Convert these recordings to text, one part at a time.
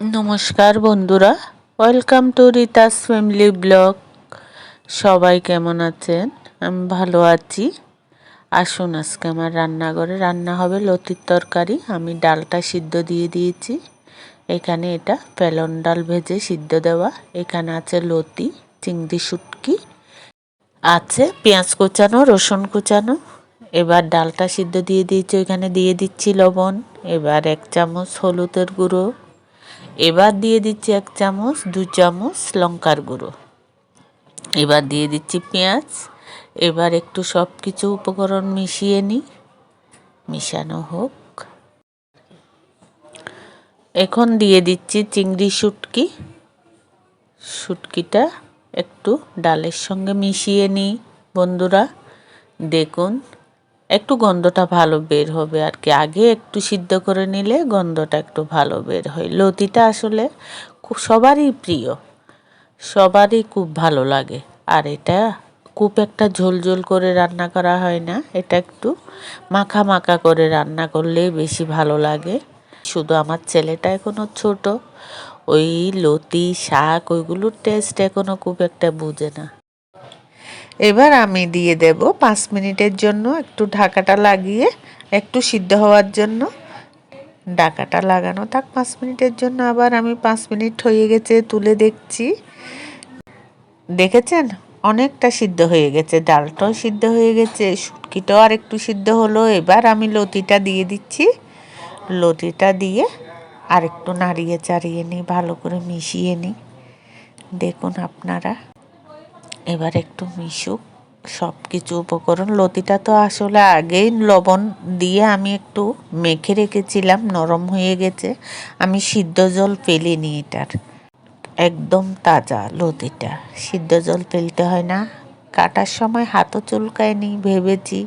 নমস্কার বন্ধুরা welcome to Rita's family blog সবাই কেমন আছেন? আমি ভালো আছি। আসুন আজকে আমার রান্নাঘরে রান্না হবে লতির তরকারি। আমি ডালটা সিদ্ধ দিয়ে দিয়েছি। এখানে এটা পেলন ডাল ভেজে সিদ্ধ দেওয়া। এখানে আছে লতি, চিংড়ি শুটকি, আছে পেঁয়াজ কুচানো, রসুন কুচানো। এবার ডালটা সিদ্ধ দিয়ে দিয়েছি, ওইখানে দিয়ে দিচ্ছি লবণ। এবার এক চামচ হলুদের গুঁড়ো। এবার দিয়ে দিচ্ছি এক চামচ, দু চামচ লঙ্কার গুঁড়ো। এবার দিয়ে দিচ্ছি পেঁয়াজ। এবার একটু সব কিছু উপকরণ মিশিয়ে নিই। মিশানো হোক। এখন দিয়ে দিচ্ছি চিংড়ি শুটকি। শুটকিটা একটু ডালের সঙ্গে মিশিয়ে নিই, বন্ধুরা। দেখুন একটু গন্ধটা ভালো বের হবে আর কি। আগে একটু সিদ্ধ করে নিলে গন্ধটা একটু ভালো বের হয়। লতিটা আসলে খুব সবারই প্রিয়, সবারই খুব ভালো লাগে। আর এটা খুব একটা ঝোল ঝোল করে রান্না করা হয় না, এটা একটু মাখা মাখা করে রান্না করলে বেশি ভালো লাগে। শুধু আমার ছেলেটা এখনও ছোট, ওই লতি, শাক, ওইগুলোর টেস্ট এখনও খুব একটা বুঝে না। এবার আমি দিয়ে দেব পাঁচ মিনিটের জন্য একটু ঢাকাটা লাগিয়ে, একটু সিদ্ধ হওয়ার জন্য। ঢাকাটা লাগানো থাক পাঁচ মিনিটের জন্য। আবার আমি পাঁচ মিনিট হয়ে গেছে তুলে দেখছি। দেখেছেন? অনেকটা সিদ্ধ হয়ে গেছে। ডালটাও সিদ্ধ হয়ে গেছে। শুটকিটাও আর একটু সিদ্ধ হলো। এবার আমি লতিটা দিয়ে দিচ্ছি। লতিটা দিয়ে আর একটু নাড়িয়ে চাড়িয়ে নিই, ভালো করে মিশিয়ে নিই। দেখুন আপনারা। এবার একটু মিশুক সব কিছু উপকরণ। লতিটা তো আসলে আগেই লবণ দিয়ে আমি একটু মেখে রেখেছিলাম, নরম হয়ে গেছে। আমি সিদ্ধ জল ফেলিনি এটার, একদম তাজা লতিটা। সিদ্ধ জল ফেলতে হয় না। কাটার সময় হাতও চুলকায় চুলকায়নি, ভেবেছি,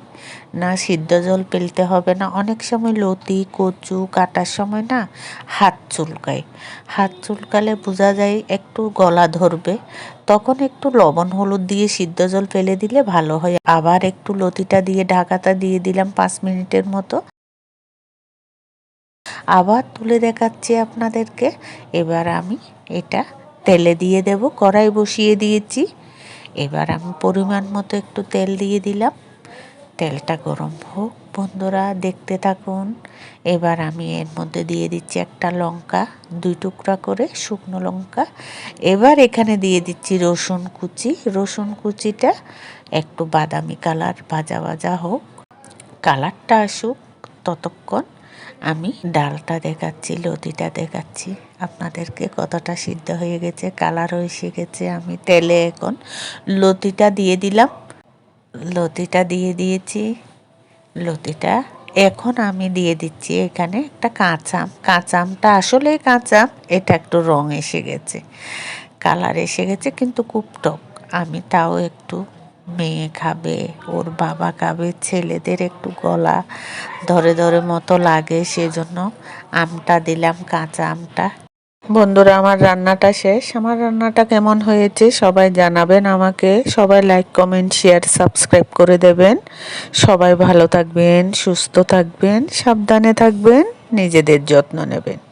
না, সিদ্ধ জল পেলতে হবে না। অনেক সময় লতি, কচু কাটার সময় না হাত চুলকায়। হাত চুলকালে বোঝা যায় একটু গলা ধরবে, তখন একটু লবণ হলুদ দিয়ে সিদ্ধ জল ফেলে দিলে ভালো হয়। আবার একটু লতিটা দিয়ে, ঢাকাটা দিয়ে দিলাম পাঁচ মিনিটের মতো। আবার তুলে দেখাচ্ছি আপনাদেরকে। এবার আমি এটা তেলে দিয়ে দেব, কড়াই বসিয়ে দিয়েছি। এবার আমি পরিমাণ মতো একটু তেল দিয়ে দিলাম। তেলটা গরম হোক, বন্ধুরা, দেখতে থাকুন। এবার আমি এর মধ্যে দিয়ে দিচ্ছি একটা লঙ্কা, দুই টুকরা করে শুকনো লঙ্কা। এবার এখানে দিয়ে দিচ্ছি রসুন কুচি। রসুন কুচিটা একটু বাদামি কালার, ভাজা ভাজা হোক। কালারটা আসুক, ততক্ষণ আমি ডালটা দেখাচ্ছি, লতিটা দেখাচ্ছি। আপনাদেরকে কতটা সিদ্ধ হয়ে গেছে কালার হয়ে গেছে। আমি তেলে এখন লতিটা দিয়ে দিলাম। লতিটা দিয়ে দিয়েছি। লতিটা এখন আমি দিয়ে দিচ্ছি এখানে একটা কাঁচাম। কাঁচামটা আসলে কাঁচাম, এটা একটু রং এসে গেছে। কালার এসে গেছে কিন্তু খুব টক। আমি তাও একটু মেয়ে খাবে, ওর বাবা খাবে, ছেলেদের একটু গলা ধরে ধরে মতো লাগে, সেজন্য আমটা দিলাম, কাঁচা আমটা। বন্ধুরা, আমার রান্নাটা শেষ। আমার রান্নাটা কেমন হয়েছে সবাই জানাবেন আমাকে। সবাই লাইক কমেন্ট শেয়ার সাবস্ক্রাইব করে দেবেন। সবাই ভালো থাকবেন, সুস্থ থাকবেন, সাবধানে থাকবেন, নিজেদের যত্ন নেবেন।